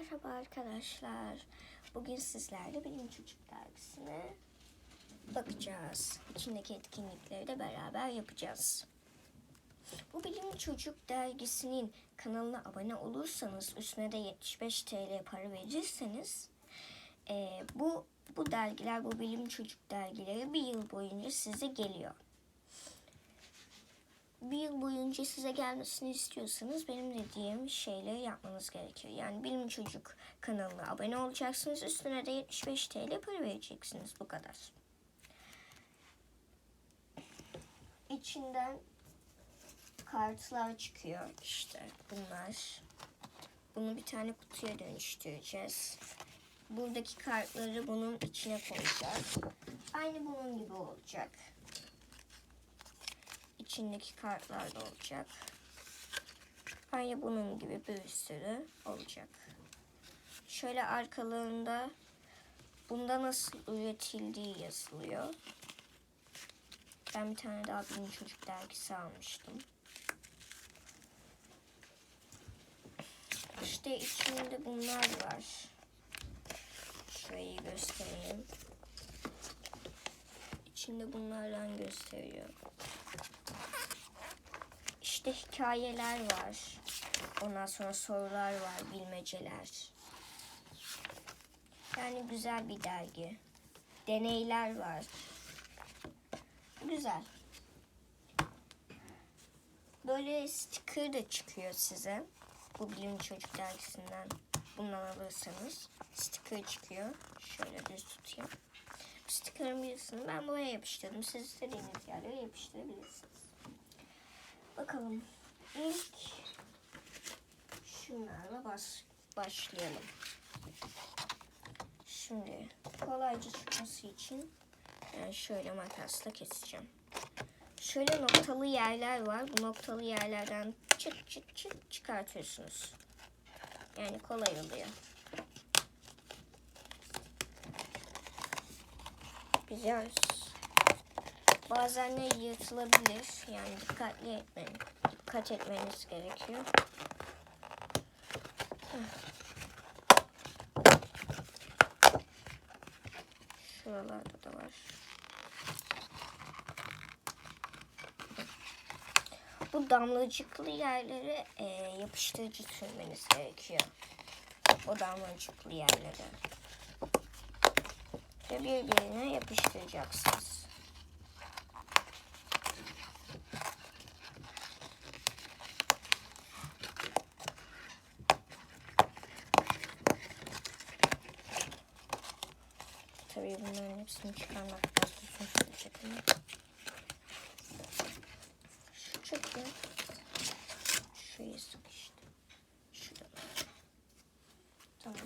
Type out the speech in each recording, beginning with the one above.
Merhaba arkadaşlar. Bugün sizlerle Bilim Çocuk dergisine bakacağız. İçindeki etkinlikleri de beraber yapacağız. Bu Bilim Çocuk dergisinin kanalına abone olursanız, üstüne de 75 TL para verirseniz eee, bu bu dergiler, bu Bilim Çocuk dergileri bir yıl boyunca size geliyor bir yıl boyunca size gelmesini istiyorsanız benim dediğim şeyleri yapmanız gerekiyor. Yani Bilim Çocuk kanalına abone olacaksınız. Üstüne de 75 TL para vereceksiniz. Bu kadar. İçinden kartlar çıkıyor işte bunlar. Bunu bir tane kutuya dönüştüreceğiz. Buradaki kartları bunun içine koyacağız. Aynı bunun gibi olacak içindeki kartlar da olacak. Aynı bunun gibi bir sürü olacak. Şöyle arkalarında bunda nasıl üretildiği yazılıyor. Ben bir tane daha Bilim Çocuk dergisi almıştım. İşte içinde bunlar var. Şurayı göstereyim. İçinde bunlardan gösteriyor. İşte hikayeler var. Ondan sonra sorular var, bilmeceler. Yani güzel bir dergi. Deneyler var. Güzel. Böyle sticker da çıkıyor size. Bu Bilim Çocuk dergisinden bundan alırsanız sticker çıkıyor. Şöyle düz tutayım. Sticker'ın birisini ben buraya yapıştırdım. Siz istediğiniz yerlere yapıştırabilirsiniz. Bakalım. İlk şunlarla bas başlayalım. Şimdi kolayca çıkması için yani şöyle makasla keseceğim. Şöyle noktalı yerler var. Bu noktalı yerlerden çıt çıt çıt çıkartıyorsunuz. Yani kolay oluyor. Güzel. Bazen de yırtılabilir. Yani dikkatli etmeyin. Dikkat etmeniz gerekiyor. Şuralarda da var. Bu damlacıklı yerlere e, yapıştırıcı sürmeniz gerekiyor. O damlacıklı yerlere. Ve birbirine yapıştıracaksınız. Tabii bunların hepsini çıkarmak uzun sürecek ama. Şu çöpü. Şuraya sıkıştı. Şurada. Tamam.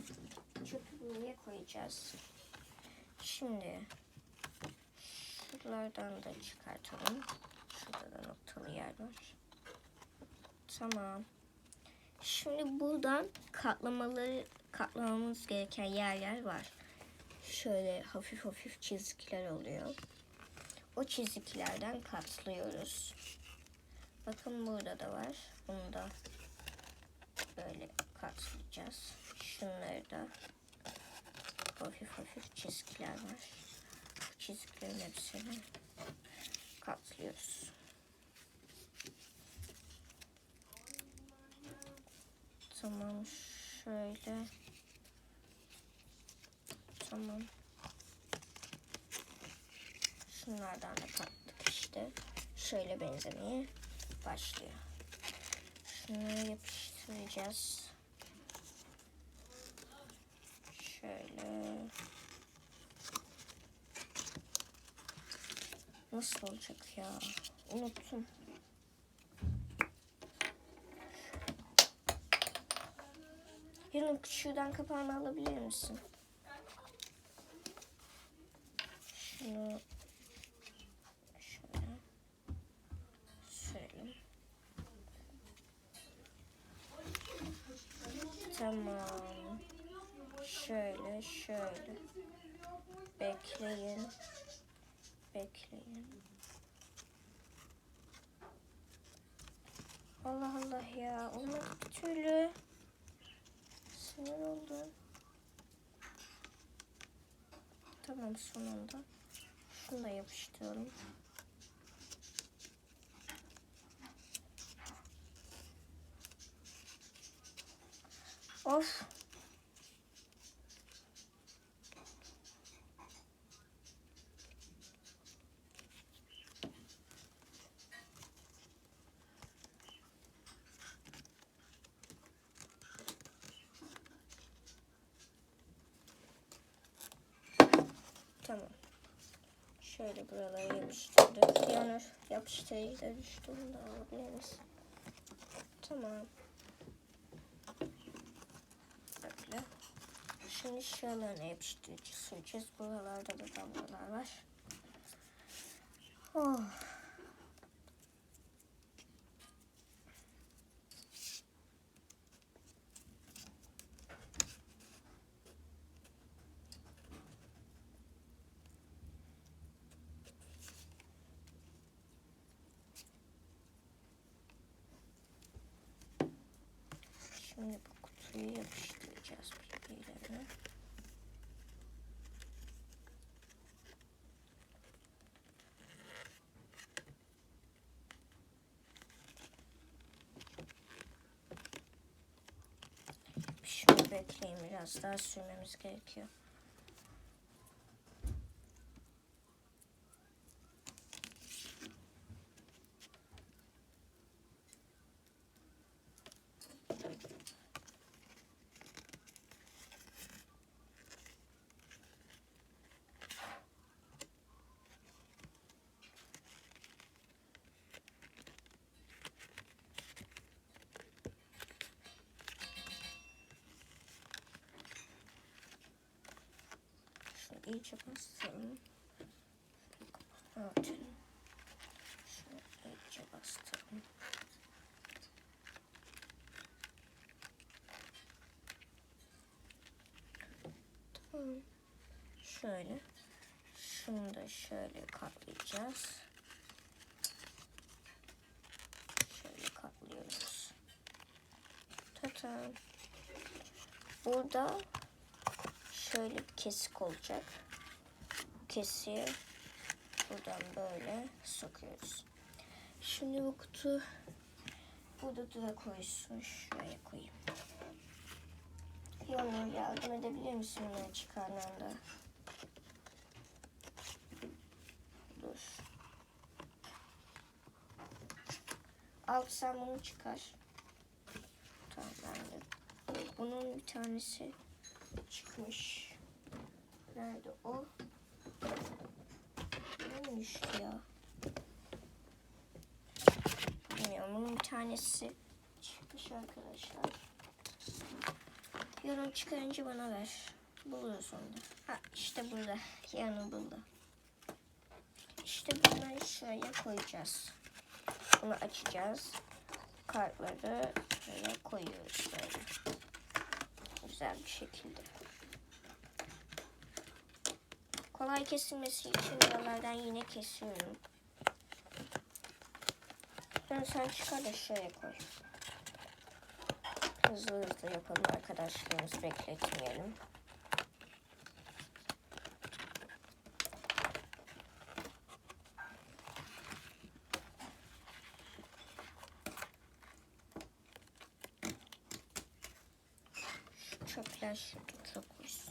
Çöpü buraya koyacağız. Şimdi şuralardan da çıkartalım. Şurada da noktalı yer var. Tamam. Şimdi buradan katlamaları katlamamız gereken yerler var şöyle hafif hafif çizgiler oluyor. O çizgilerden katlıyoruz. Bakın burada da var. Bunu da böyle katlayacağız. Şunları da hafif hafif çizgiler var. Bu çizgilerin hepsini katlıyoruz. Tamam şöyle Tamam. Şunlardan da kattık işte. Şöyle benzemeye başlıyor. Şunları yapıştıracağız. Şöyle. Nasıl olacak ya? Unuttum. Yarın şuradan kapağını alabilir misin? Şunu şöyle sürelim. Tamam. Şöyle şöyle. Bekleyin. Bekleyin. Allah Allah ya. Olmadı bir türlü. Sinir oldum. Tamam sonunda. Şunu da yapıştırıyorum. Of. Tamam. Şöyle buralara yapıştırdık. Yanır yapıştırıcı da düştü. Bunu da alabilir misin? Tamam. Böyle. Şimdi şuralarına yapıştırıcı süreceğiz. Buralarda da damlalar var. Oh. Şimdi bu kutuyu yapıştıracağız birbirlerine. Şunu bekleyin biraz daha sürmemiz gerekiyor. İyice bastıralım. Örtün. Şunu iyice bastıralım. Tamam. Şöyle. Şunu da şöyle katlayacağız. Şöyle katlıyoruz. Tatam. Burada şöyle bir kesik olacak. Kesiği buradan böyle sokuyoruz. Şimdi bu kutu burada dura koysun. Şuraya koyayım. Yonur yardım edebilir misin bunu çıkarmanda? Dur. Al sen bunu çıkar. Tamam ben de. Bunun bir tanesi çıkmış. Nerede o? Düştü ya? Bilmiyorum. Bunun bir tanesi çıkmış arkadaşlar. Yorum çıkarınca bana ver. Buluruz onu. Ha işte burada. Yanı burada. İşte bunları şuraya koyacağız. Bunu açacağız. Kartları böyle koyuyoruz böyle. Güzel bir şekilde. Kolay kesilmesi için buralardan yine kesiyorum. Ben sen çıkar da şuraya koy. Hızlı hızlı yapalım arkadaşlarımızı bekletmeyelim. Şu çöpler şurada koysun.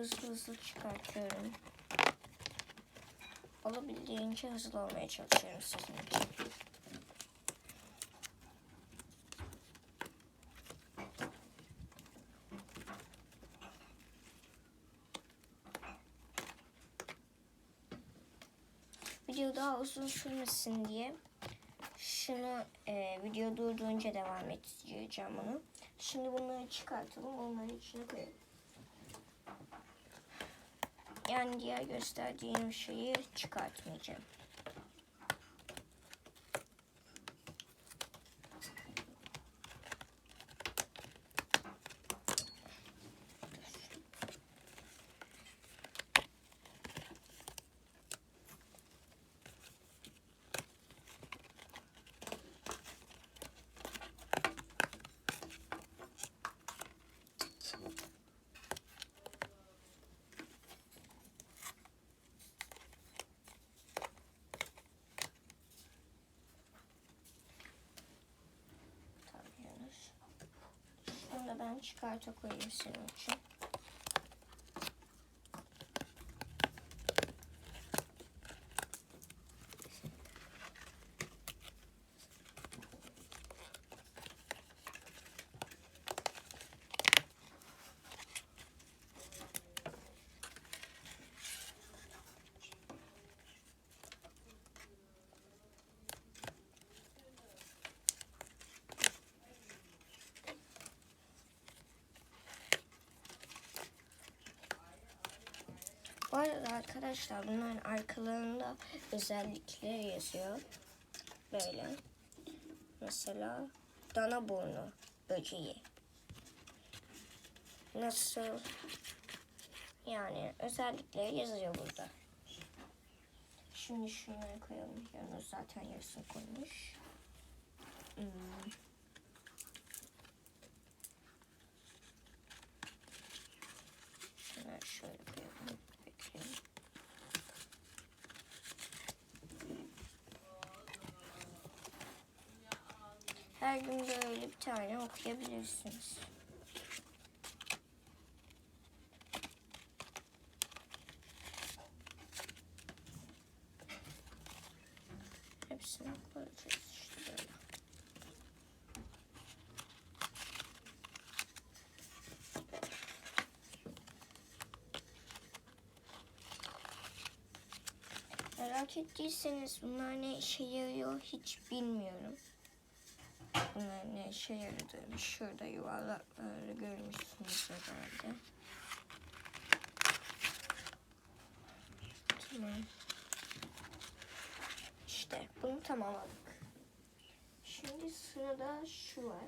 Hızlı hızlı çıkartıyorum. Olabildiğince hızlı olmaya çalışıyorum sizin için. Video daha uzun sürmesin diye şunu e, video durduğunca devam ettireceğim bunu. Şimdi bunları çıkartalım. Onların içine koyalım. Yani diğer gösterdiğim şeyi çıkartmayacağım. ben çıkarta koyayım senin için. Bu arada arkadaşlar bunların arkalarında özellikleri yazıyor. Böyle. Mesela dana burnu böceği. Nasıl? Yani özellikleri yazıyor burada. Şimdi şunları koyalım. Yanına zaten yarısını koymuş. Hmm. Şunları şöyle koyalım. Bekleyin. Her gün böyle bir tane okuyabilirsiniz. Hepsini koyacağız işte böyle. Merak ettiyseniz bunlar ne işe yarıyor hiç bilmiyorum. Bunlar ne işe yaradığını şurada yuvarlakları görmüşsünüz herhalde. Tamam. İşte bunu tamamladık. Şimdi sırada şu var.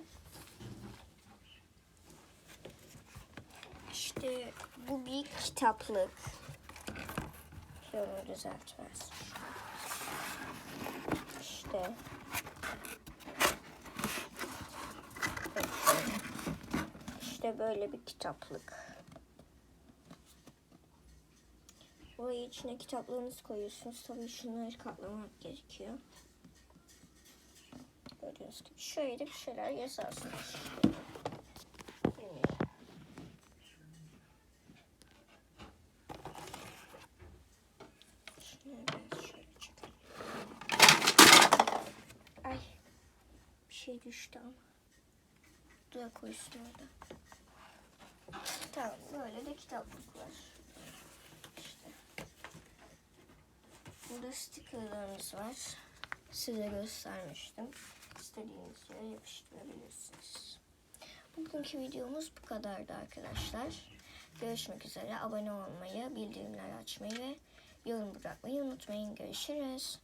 İşte bu bir kitaplık. Şöyle düzeltmez. İşte. İşte böyle bir kitaplık. Buraya içine kitaplarınızı koyuyorsunuz. Tabii şunları katlamak gerekiyor. Gördüğünüz gibi şöyle bir şeyler yazarsınız. Bilmiyorum. Şunu biraz şöyle çekelim. Ay. Bir şey düştü ama. Dur koysun orada. Tamam böyle de kitaplık var. İşte. Burada stickerlarımız var. Size göstermiştim. İstediğiniz yere yapıştırabilirsiniz. Bugünkü videomuz bu kadardı arkadaşlar. Görüşmek üzere. Abone olmayı, bildirimleri açmayı ve yorum bırakmayı unutmayın. Görüşürüz.